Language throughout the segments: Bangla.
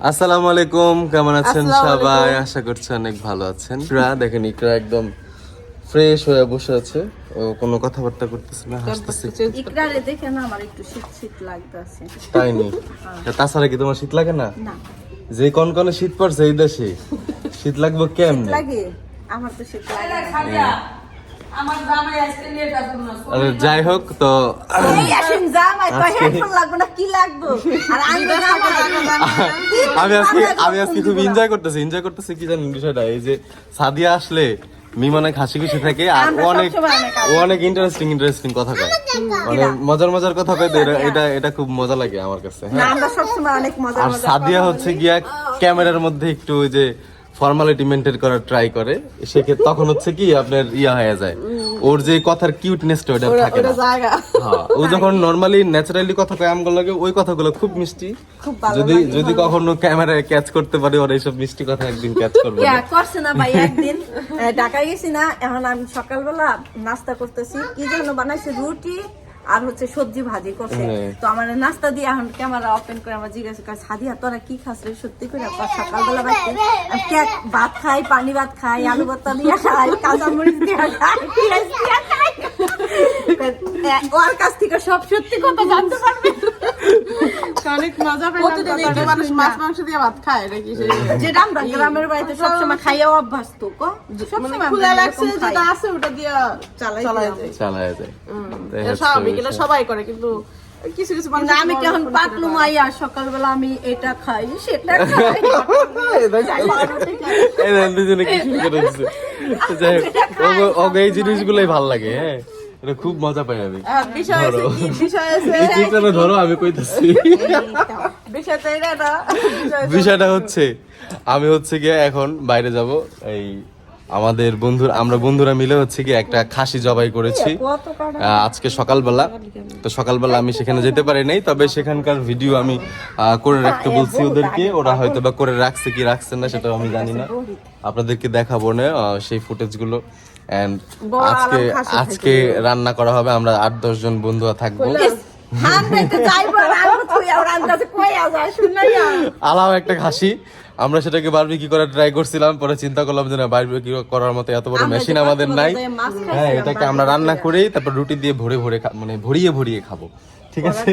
আসসালামু আলাইকুম কেমন আছেন সবাই? আশা করছি অনেক ভালো আছেন। ইকরা দেখেন ইকরা একদম ফ্রেশ হয়ে বসে আছে। ও কোনো কথাবার্তা করতেছে না হাসতেছে। ইকরারে দেখে না আমার একটু শীত শীত লাগতেছে। তাই নি? তাছাড়া কি তোমার শীত লাগে না? না। যে কোন কোন শীত পড়ছে এই দেশে শীত লাগবে কেমনে? লাগে আমার তো শীত লাগে যাই হোক তো এই আসেন জামাই তো আজকে- হেডফোন লাগবে না কি লাগবে? আর আমি আজকে আমি আজকে খুব এনজয় করতেছি এনজয় করতেছি কি জানেন বিষয়টা? এই যে সাদিয়া আসলে মিম অনেক হাসি খুশি থাকে আর অনেক অনেক ইন্টারেস্টিং ইন্টারেস্টিং কথা কয়। মানে মজার মজার কথা কয় এটা- এটা এটা খুব মজা লাগে আমার কাছে না হ্যাঁ আর সাদিয়া হচ্ছে গিয়া ক্যামেরার মধ্যে একটু ওই যে ফর্মালিটি মেনটেন করার ট্রাই করে সেক্ষেত্রে তখন হচ্ছে কি আপনার ইয়া হয়ে যায়। ওর যে কথার কিউটনেসটা ওটা থাকে না। হ্যাঁ, ও যখন নরমালি ন্যাচারালি কথা কয় আমগুলো লাগে ওই কথাগুলো খুব মিষ্টি। খুব ভালো যদি যদি কখনো ক্যামেরায় ক্যাচ করতে পারি ওর এইসব মিষ্টি কথা একদিন ক্যাচ করবে করছে না ভাই একদিন। ঢাকায় গেছি না এখন আমি সকালবেলা নাস্তা করতেছি। কি জন্য বানাইছে? রুটি আর হচ্ছে সবজি ভাজি করছে। হ্যাঁ। তো আমার নাস্তা দিয়ে এখন ক্যামেরা ওপেন করে আমার জিজ্ঞাসা করে সাদিয়া তোরা কি খাস রে সত্যি করে? সকালবেলা বাইতে কেক ভাত খাই পানি ভাত খাই আলু ভর্তা দিয়ে খাই কাঁচা মরিচ দিয়ে খাই পেঁয়াজ দিয়ে খাই। ওর কাছ থেকে সব সত্যি কথা জানতে পারবে। অনেক মজা পেলাম প্রতিদিন কথাটা। একটু মানুষ মাছ মাংস দিয়ে ভাত খায় নাকি যেটা আমরা গ্রামের বাড়িতে সবসময় খাইয়া অভ্যাস কো? মানে সবসময় খোলা লাগছে যেটা আছে ওটা দিয়ে চালাই চালাই যায়। চালায় যায়। তাই এটা হচ্ছে স্বাভাবিক এটা সবাই করে কিন্তু কিছু কিছু আমি কেমন পাতলু মাইয়া সকালবেলা আমি এটা খাই সেটা খাই। দুজনে কি করে দিছে। যাই হোক, ওগো- ওগো এই জিনিসগুলোই ভালো লাগে হ্যাঁ। এটা খুব মজা পাই আমি। বিষয় আছে ধরো। কি? বিষয় আছে চিত্রটা ধরো আমি কইতাছি। বিষয় এটা না। বিষয়টা হচ্ছে আমি হচ্ছে গিয়ে এখন বাইরে যাব। এই আমাদের বন্ধুর আমরা বন্ধুরা মিলে হচ্ছে কি একটা খাসি জবাই করেছি। আজকে সকালবেলা। তো সকালবেলা আমি সেখানে যেতে পারি নাই তবে সেখানকার ভিডিও আমি করে রাখতে বলছি ওদেরকে। ওরা হয়তো বা করে রাখছে কি রাখছে না সেটা আমি জানি না। আপনাদেরকে দেখাবো না সেই ফুটেজ বড় আজকে আজকে রান্না করা হবে আমরা আট দশ জন বন্ধু থাকব। আলাও একটা খাসি। আমরা সেটাকে বারবিকি করার ট্রাই করছিলাম পরে চিন্তা করলাম যে না বারবিকি করার মতো এত বড় মেশিন আমাদের নাই। হ্যাঁ এটাকে আমরা রান্না করেই তারপর রুটি দিয়ে ভরে ভরে মানে ভরিয়ে ভরিয়ে খাব। ঠিক আছে।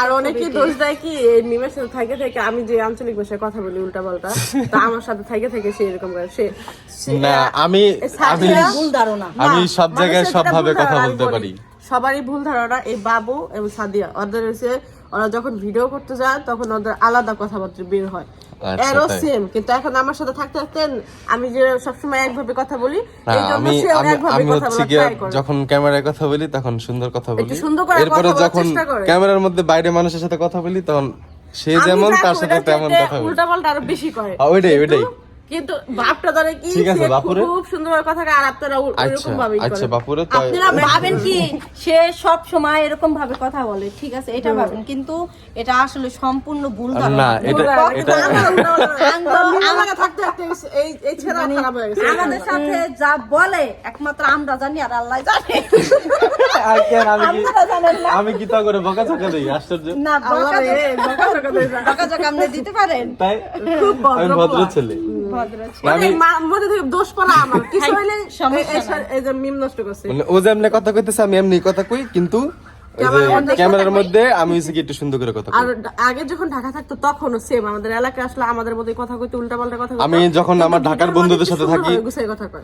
আর অনেকে দোষ দেয় কি মিমের সাথে থাকে থেকে আমি যে আঞ্চলিক ভাষায় কথা বলি উল্টা পাল্টা তা আমার সাথে থাকে থেকে সে এরকম করে সে না আমি আমি ভুল ধারণা। আমি সব জায়গায় সব ভাবে কথা বলতে পারি। সবারই ভুল ধারণা এই বাবু এবং সাদিয়া। ওদের হচ্ছে ওরা যখন ভিডিও করতে যায় তখন ওদের আলাদা কথাবার্তা বের হয়। আচ্ছা, এরও সেম কিন্তু এখন আমার সাথে থাকতে থাকতে আমি যে সবসময় একভাবে কথা বলি জন্য আমি আমি হচ্ছে যখন ক্যামেরায় কথা বলি তখন সুন্দর কথা বলি। এরপরে যখন ক্যামেরার মধ্যে বাইরে মানুষের সাথে কথা বলি তখন সে যেমন তার সাথে তেমন কথা বলি। উল্টা পাল্টা আরও বেশি করে। হ্যাঁ, ওইটাই, ওইটাই। কিন্তু বাপটা ধরে কি ঠিক আছে, বাপুরে? খুব সুন্দর কথা কয় আর আপনারা আচ্ছা ওইরকম ভাবে আচ্ছা বাপুরে আপনারা ভাবেন কি সে সব সময় এরকম ভাবে কথা বলে ঠিক আছে? এটা ভাবেন কিন্তু এটা আসলে সম্পূর্ণ ভুল ধারণা। না এটা এটা আমাকে থাকতে থাকতে এই এই ছেড়া খারাপ হয়ে গেছে। আমাদের সাথে যা বলে একমাত্র আমরা জানি আর আল্লাহ জানে। আর আমি কি আমি তা করে বকা চকা দিই? আশ্চর্য। না বকা চকা বকা আপনি দিতে পারেন। তাই খুব ভদ্র। ছেলে। মানে মা- মধ্যে থেকে দোষ পড়া আমার। কিছু হইলে সমস্যা এই- এই- এই যে মিম নষ্ট করছে। মানে ও যে এমনি কথা কইতেছে আমি এমনি কথা কই কিন্তু ক্যামেরার মধ্যে আমি হচ্ছে একটু সুন্দর করে কথা আর আগে যখন ঢাকা থাকতো তখনও সেম আমাদের এলাকায় আসলে আমাদের মধ্যে কথা কইতে উল্টা পাল্টা কথা আমি যখন আমার ঢাকার বন্ধুদের সাথে থাকি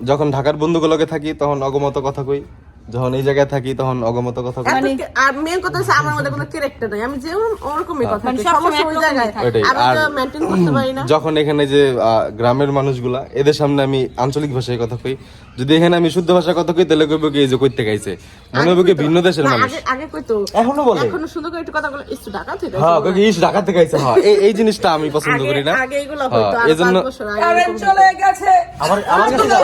যখন ঢাকার বন্ধুগুলোকে থাকি তখন অগমত কথা কই। যখন এই জায়গায় থাকি তখন অগমত কথা কই এত আর মেন কথা হচ্ছে আমার মধ্যে কোনো ক্যারেক্টার নাই। আমি যেমন ওরকমই কথা মানে কই সবসময় সমস্যা ওই জায়গায়। থাকে। আমি আর- তো মেনটেন করতে পারি না। যখন এখানে যে গ্রামের মানুষগুলা এদের সামনে আমি আঞ্চলিক ভাষায় কথা কই। যদি এখানে আমি শুদ্ধ ভাষায় কথা কই তাহলে কইবো কি এই যে কইতে গাইছে। মনে হবে কি ভিন্ন দেশের মানুষ। আগে আগে কইতো। এখনও বলে। এখনও সুন্দর করে একটু কথা বলে। একটু ঢাকা থেকে হ্যাঁ কই ইস ঢাকা থেকে আইছে হ্যাঁ। এই এই জিনিসটা আমি পছন্দ করি না। আগে এগুলো হ্যাঁ, হইতো। আর এজন্য- বছর আগে এরকম হতো। আমার আমার কাছে।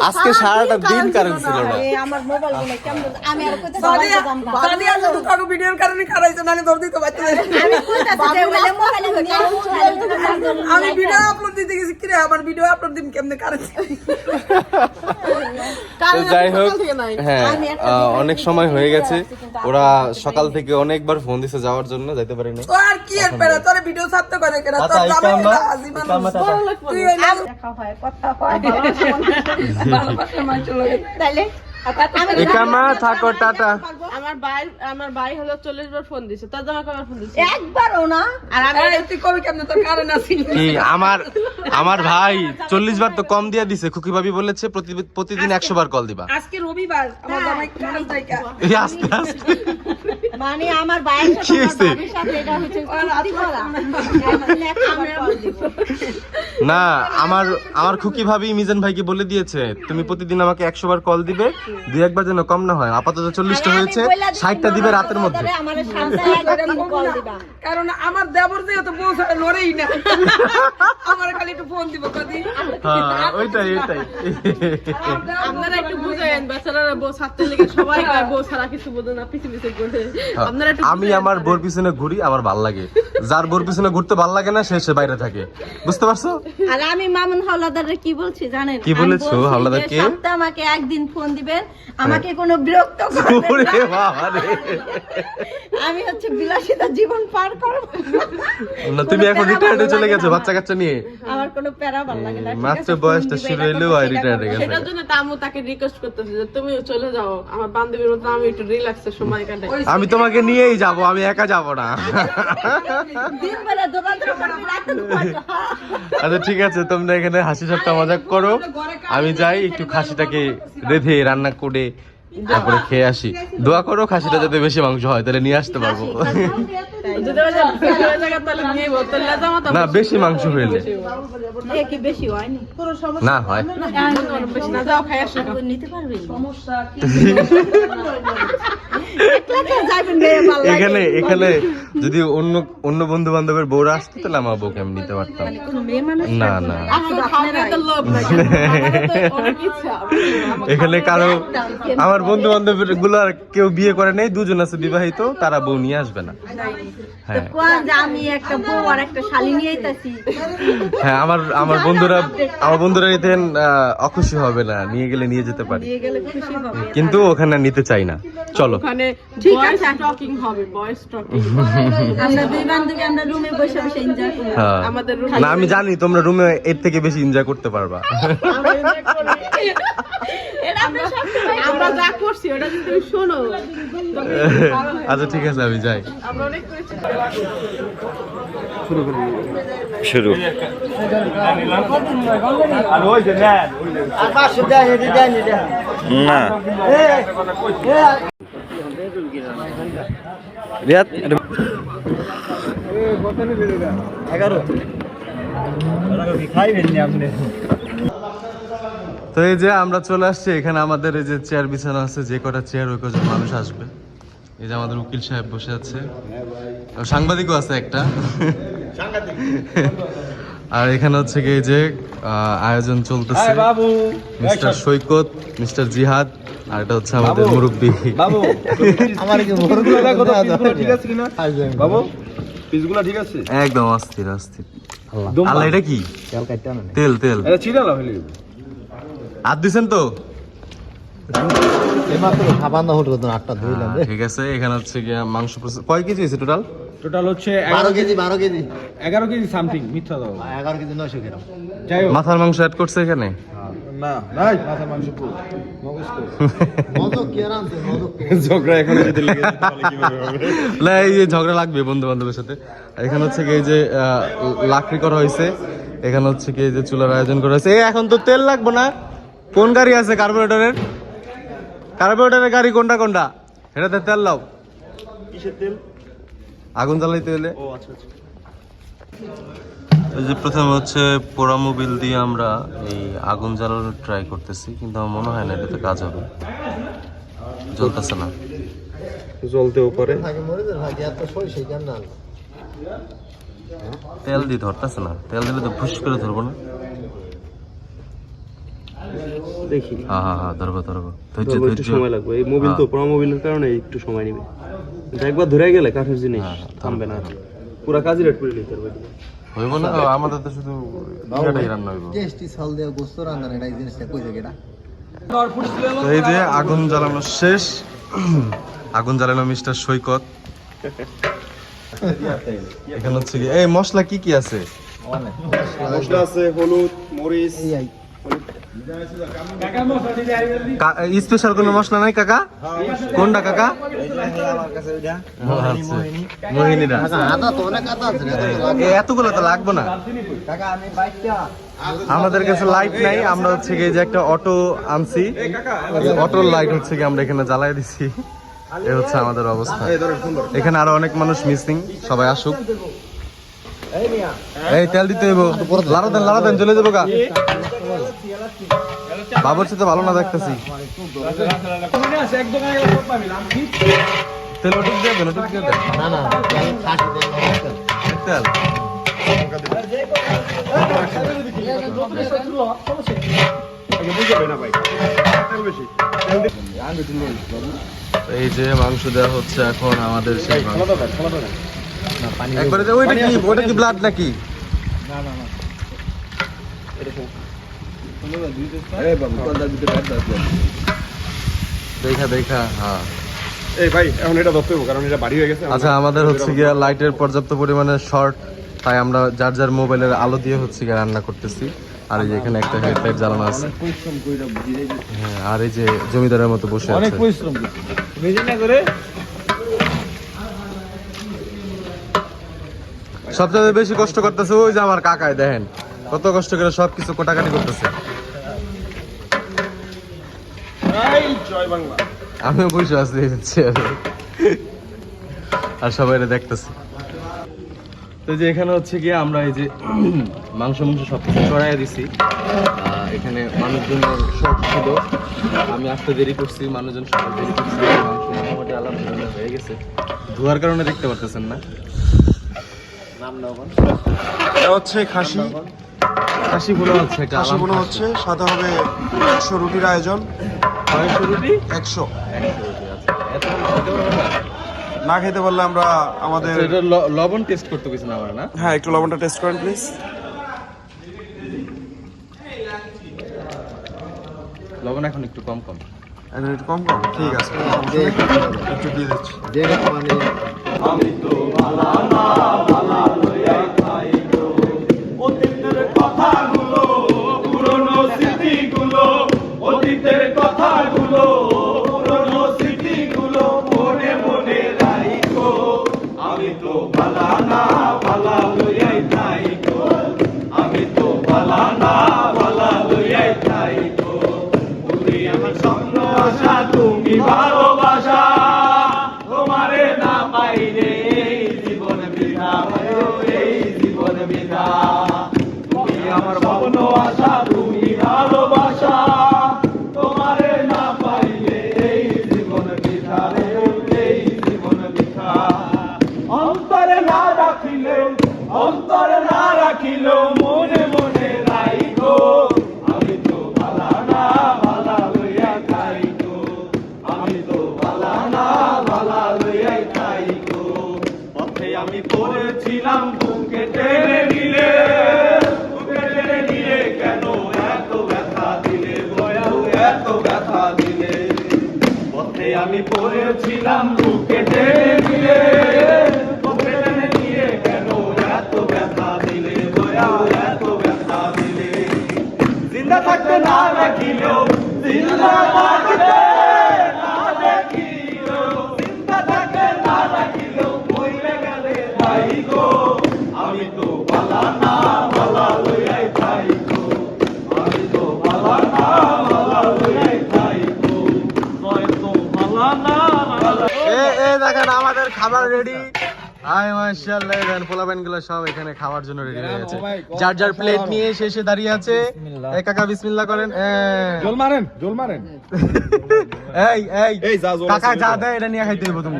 আজকে সারাটা দিন কারেন্ট ছিল না। আমার মোবাইলগুলো কেমন? আমি আর কইতে সাদিয়া সাদিয়া শুধু কাকু ভিডিওর কারণে খারাইছে নালে ধর দিতে পারতে আমি কইতাছি যে ওইলে মোবাইল আমি ভিডিও আপলোড দিতে গেছি। কিরে আমার ভিডিও আপলোড দিন কেমনে কারাইছে তো যাই হোক। হ্যাঁ আহ, অনেক সময় হয়ে গেছে। ওরা সকাল থেকে অনেকবার ফোন দিছে যাওয়ার জন্য যাইতে পারিনি তো আর কি এর পেরা তোর ভিডিও ছাড়তে করে কেন? তোর জামাই তুই হয় কথা হয় লগে তাইলে একামা থাকো টাটা। আমার ভাই আমার ভাই হলো চল্লিশ বার ফোন দিছে। তোর জামা ফোন দিছে? একবারও না? আর আমি এই, তুই কবি কেমনে? তোর কারণ আছে। কি আমার আমার ভাই চল্লিশ বার তো কম দিয়া দিছে। খুকি ভাবি বলেছে প্রতি- প্রতিদিন একশো বার কল দিবা। আজকে রবিবার। আমার জামাই কাজ এই আস্তে আস্তে। মানে আমার ভাইয়ের সাথে আমার সাথে এটা হচ্ছে। না আমার আমার খুকি ভাবি মিজান ভাইকে বলে দিয়েছে তুমি প্রতিদিন আমাকে একশো বার কল দিবে দুই একবার যেন কম না হয়। আপাতত চল্লিশটা আমি হয়েছে ষাটটা দিবে রাতের মধ্যে। দিবা। কারণ আমার দেবর যে তো বউ লড়েই না। আমার খালি একটু ফোন দিব কদি হ্যাঁ ওইটাই ওইটাই। আপনারা একটু বুঝেন বেচারারা বউ ছাড়তে লেগে সবাই কয় বউ ছাড়া কিছু বোঝে না পিছে পিছে করে আপনারা একটু আমি আমার বোর পিছনে ঘুরি আমার ভালো লাগে। যার বোর পিছনে ঘুরতে ভালো লাগে না সে সে বাইরে থাকে। বুঝতে পারছ? আর আমি মামুন হাওলাদারে কি বলছি জানেন? কি বলেছ? বলছি হাওলাদার কে? সপ্তাহে আমাকে একদিন ফোন দিবেন আমাকে কোনো বিরক্ত করবেন। আমি হচ্ছে বিলাসিতা জীবন পার করব। না তুমি এখন রিটায়ার্ডে চলে গেছো বাচ্চা কাচ্চা নিয়ে। আমার কোনো প্যারা ভালো লাগে না মাত্র বয়সটা শুরু আর রিটায়ার্ডে গেছে। সেটার জন্য তো আম্মু তাকে রিকোয়েস্ট করতেছে যে তুমি চলে যাও আমার বান্ধবীর মতো আমি একটু রিল্যাক্সের সময় কাটাই। আমি তোমাকে নিয়েই যাব আমি একা যাব না। দিন বেলা। আচ্ছা ঠিক আছে তোমরা এখানে হাসি ঠাট্টা মজা করো। আমি যাই একটু খাসিটাকে রেধে রান্না করে তারপরে খেয়ে আসি। দোয়া করো খাসিটা যাতে বেশি মাংস হয় তাহলে নিয়ে আসতে পারব। না বেশি মাংস হইলে এ কি বেশি হয়নি? না হয়। এখানে এখানে যদি অন্য অন্য বন্ধু বান্ধবের বউরা আসতো তাহলে আমার বউকে আমি নিতে পারতাম। মানুষ না না। এখানে কারও আমার বন্ধু বান্ধবগুলো কেউ বিয়ে করে নেই দুজন আছে বিবাহিত তারা বউ নিয়ে আসবে না। হ্যাঁ। হ্যাঁ আমার আমার বন্ধুরা আমার বন্ধুরা এতে অখুশি হবে না। নিয়ে গেলে নিয়ে যেতে পারি। নিয়ে গেলে খুশি হবে। কিন্তু ওখানে নিতে চাই না। চলো। ওখানে ঠিক আছে। স্টকিং হবে বয়েস স্টকিং আমরা দুই বান্ধবী আমরা রুমে বসে বসে এনজয় করব হ্যাঁ। আমাদের না আমি জানি তোমরা রুমে এর থেকে বেশি এনজয় করতে পারবা। আমরা যা করছি ওটা শোনো। আচ্ছা ঠিক আছে আমি যাই। আমরা অনেক করেছি। শুরু না। রিয়াদ তো এই যে আমরা চলে আসছি এখানে আমাদের এই যে চেয়ার বিছানা আছে যে কটা চেয়ার ওই কজন মানুষ আসবে। এই যে আমাদের উকিল সাহেব বসে আছে। সাংবাদিকও আছে একটা। আর এখানে হচ্ছে কি এই যে আয়োজন চলতেছে। মিস্টার সৈকত মিস্টার জিহাদ আর এটা হচ্ছে আমাদের মুরব্বী। বাবু আমার কি দেখো ঠিক আছে কিনা? বাবু পিসগুলো ঠিক আছে? একদম অস্থির অস্থির। আল্লাহ। এটা কি? তেল তেল এটা ছিড়া লাভ হইলে। আর দিছেন তো? এইমাত্র খাবার না আটটা ধুইলাম আহ, ঠিক আছে এখানে হচ্ছে গিয়ে মাংস কয় কেজি হয়েছে টোটাল টোটাল হচ্ছে বারো কেজি। বারো কেজি। এগারো কেজি সামথিং মিথ্যা দাও। এগারো কেজি নয়শো গ্রাম। যাই হোক। মাথার মাংস অ্যাড করছে এখানে? না নাই। মাংস? ঝগড়া এখন যদি লেগে যেত তাহলে কীভাবে হবে? না এই যে ঝগড়া লাগবে বন্ধু বান্ধবের সাথে এখানে হচ্ছে কি এই যে লাকড়ি করা হয়েছে। এখানে হচ্ছে কি এই যে চুলার আয়োজন করা হয়েছে। এখন তো তেল লাগবে না। কোন গাড়ি আছে কার্বোরেটরের? কার্বোরেটরের গাড়ি কোনটা কোনটা? এটাতে তেল লাও তেল? আগুন জ্বালাইতে হলে। ও আচ্ছা আচ্ছা। এই যে প্রথমে হচ্ছে পোড়া মোবিল দিয়ে আমরা এই আগুন জ্বালানোর ট্রাই করতেছি কিন্তু আমার মনে হয় না এটাতে কাজ হবে। জ্বলতেছে না। জ্বলতেও পারে। থাকে মরে যায় ভাই এত সই সেই কেন না তেল দিয়ে ধরতেছে না। তেল দিলে তো ফুস করে ধরবো না। দেখি। হ্যাঁ হ্যাঁ হ্যাঁ ধরবো ধরবো। ধৈর্য একটু ধৈর্য। সময় লাগবে। এই মোবিল তো পুরো মোবিলের কারণে একটু সময় নেবে। কিন্তু একবার ধরে গেলে কাঠের জিনিস থামবে না পুরা কাজই রেট করে নিতে পারবে হইব না আমাদের তো শুধু ইটাটাই রান্না হইব। টেস্টি চাল দেওয়া গোস্ত রান্না এটা জিনিসটা কই থেকে এটা? এই যে আগুন জ্বালানো শেষ। আগুন জ্বালানো মিস্টার সৈকত। এখানে হচ্ছে কি এই মশলা কি কি আছে? মশলা আছে। হলুদ মরিচ স্পেশাল কোনো মশলা নাই, কাকা? কোনটা, কাকা? এতগুলো তো লাগবে না। আমাদের কাছে লাইট নাই, আমরা হচ্ছে গিয়ে যে একটা অটো আনছি। অটোর লাইট হচ্ছে কি আমরা এখানে জ্বালাই দিছি। এ হচ্ছে আমাদের অবস্থা। এখানে আরও অনেক মানুষ মিসিং সবাই আসুক। এই, তেল দিতে হইব। লাড়া দেন চলে যাব গা। বাবুর সাথে ভালো না দেখতেছি। এই যে মাংস দেওয়া হচ্ছে এখন আমাদের সেই একবারে যে ওইটা কি ওইটা কি ব্লাড নাকি? দেখা দেখা হ্যাঁ। এই ভাই এখন এটা ধরতে হবে কারণ এটা বাড়ি হয়ে গেছে। আচ্ছা আমাদের হচ্ছে গিয়া লাইটের পর্যাপ্ত পরিমাণে শর্ট তাই আমরা যার যার মোবাইলের আলো দিয়ে হচ্ছে গিয়ে রান্না করতেছি। আর এই যে এখানে একটা হেডলাইট জ্বালানো আছে। হ্যাঁ আর এই যে জমিদারের মতো বসে আছে। পরিশ্রম সবচেয়ে বেশি কষ্ট করতেছে ওই যে আমার কাকায়, দেখেন। কত কষ্ট করে সবকিছু কোটাকাটি করতেছে। আমিও বসে আছি আর সবাই দেখতেছে। তো যে এখানে হচ্ছে গিয়ে আমরা এই যে মাংস মাংস সব কিছু চড়াইয়া দিছি এখানে মানুষজন সব ছিল। আমি আসতে দেরি করছি, মানুষজন সবাই দেরি করছি। মোটামুটি আলহামদুলিল্লাহ হয়ে গেছে। ধোয়ার কারণে দেখতে পারতেছেন না। এটা হচ্ছে খাসি। খাসি ভুলো হচ্ছে খাসি আলাম হচ্ছে হবে একশো রুটির আয়োজন। কয়শো রুটি? একশো। না? খেতে পারলে আমরা আমাদের আচ্ছা, এটা লবণ টেস্ট করতে গেছি না আমরা না? হ্যাঁ একটু লবণটা টেস্ট করেন প্লিজ লবণ এখন একটু কম কম। একটু কম কম? ঠিক আছে। একটু দিয়ে দিচ্ছি। তুমি আমাদের খাবার রেডি হাই মাশাআল্লাহ দেন পোলাবেনগুলো সব এখানে খাওয়ার জন্য রেডি হয়ে গেছে। যার যার প্লেট নিয়ে শেষে দাঁড়িয়ে আছে। এই কাকা বিসমিল্লাহ করেন জল মারেন জল মারেন। এই এই। এই যা জল কাকা যা দেয় এটা নিয়ে খাইতে হইব তুমি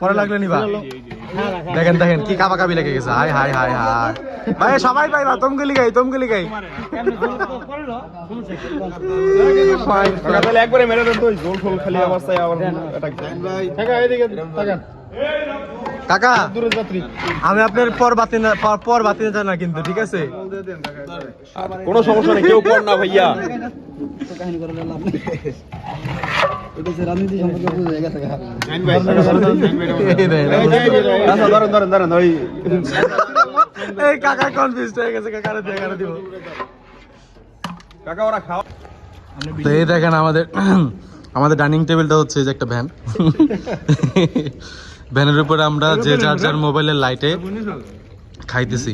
পরে লাগলে নিবা। দেখেন দেখেন কি কাবা কাবি লেগে গেছে। হাই হাই হাই হাই। ভাই সবাই পাইবা তমগুলি গাই তমগুলি গাই তাহলে একবারে মেরে দেন তো জোল ফোল খালি আবার চাই আবার attack দেয়। কাকা দূরের যাত্রী। আমি আপনার পর বাতি না পর- পর বাতি না না কিন্তু ঠিক আছে? কোনো সমস্যা নেই কেউ কর না ভাইয়া। কাকা কনফিউজ হয়ে গেছে কাকা কাকা দিব। কাকা ওরা খাওয়া তো এই দেখেন আমাদের আমাদের ডাইনিং টেবিলটা হচ্ছে এই যে একটা ভ্যান ভ্যানের উপরে আমরা যে যার যার মোবাইলের লাইটে খাইতেছি।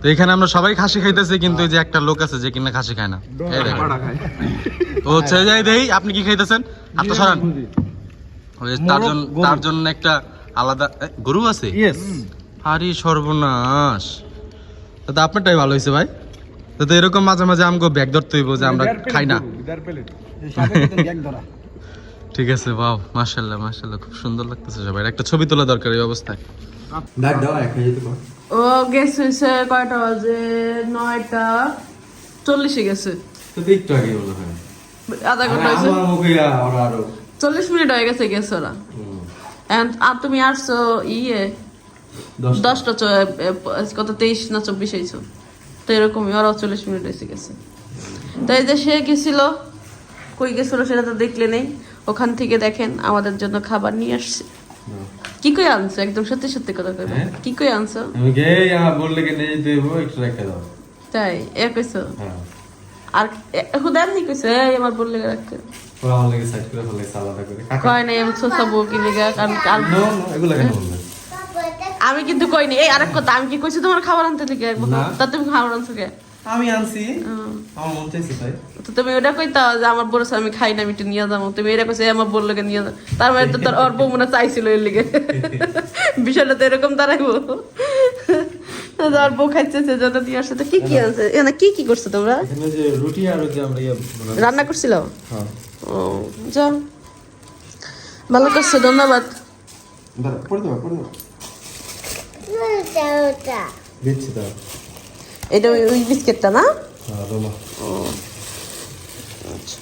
তো এখানে আমরা সবাই খাসি খাইতেছি কিন্তু যে একটা লোক আছে যে কিনা খাসি খায় না। এই ও হচ্ছে এই যে এই দেই আপনি কি খাইতেছেন? হাতটা সরান। ওই তার জন্য তার জন্য একটা আলাদা গরু আছে? আরে সর্বনাশ। তো আপনারটাই ভালো হয়েছে ভাই। তো তো এরকম মাঝে মাঝে আমাকে ব্যাগ ধরতে হইব যে আমরা খাই না। ঠিক আছে বাও মাশাল্লাহ মাশাল্লাহ খুব সুন্দর লাগতেছে সবাই। একটা ছবি তোলা দরকার এই অবস্থায়। ও গেছে সে কয়টা বাজে? নয়টা চল্লিশে গেছে। একটু আগে বলো হ্যাঁ। আধা ঘণ্টা হয়েছে। চল্লিশ মিনিট হয়ে গেছে গেছে ওরা। আর তুমি আসছো ইয়ে দশটা। কত তেইশ না চব্বিশ হয়েছো। তো এরকমই ওরাও চল্লিশ মিনিট এসে গেছে তো এই যে সে গেছিল কই গেছিল সেটা তো দেখলে নেই। ওখান থেকে দেখেন আমাদের জন্য খাবার নিয়ে আসছে। কি কই আনছো? একদম সত্যি সত্যি কথা কইবা। কি কই আনছো? আমি গে यहाँ বললে কে নেই দেব একটু রেখে দাও। তাই? এ কইছো? হ্যাঁ। আর হুদান নি কইছো? এই আমার বললে রাখতে? ওরা আমার লাগে সাইড করে ফেলে আলাদা করে। কয় নাই আমি সোসা বউ কি লেগা কারণ আর নো নো এগুলো কেন বললে? আমি কিন্তু কইনি। এই আরেক কথা আমি কি কইছি তোমার খাবার আনতে লিখে তা তুমি খাবার আনছো কে? আমি আনছি। আমার মন চাইছে তাই। তো তুমি ওটা কইতা যে আমার বড় আমি খাই না আমি একটু নিয়ে যাব। তুমি এটা কইছো আমার বড় লোকে নিয়ে যাও তার মানে তো তোর বউ মনে হয় চাইছিল এর লিগে। বিষয়টা তো এরকম দাঁড়াইবো। আর বউ খাইছে সেজন্য দিয়ে আসছে তো কি কি আনছে? এখানে কি কি করছ তোমরা? যে রুটি আর যে আমরা ইয়ে রান্না করছিল? হ্যাঁ। ও যাও ভালো করছ ধন্যবাদ। পড়ে দাও পড়ে দাও দিচ্ছি দাও এটা ওই- বিস্কিটটা না? ও দোমা আচ্ছা।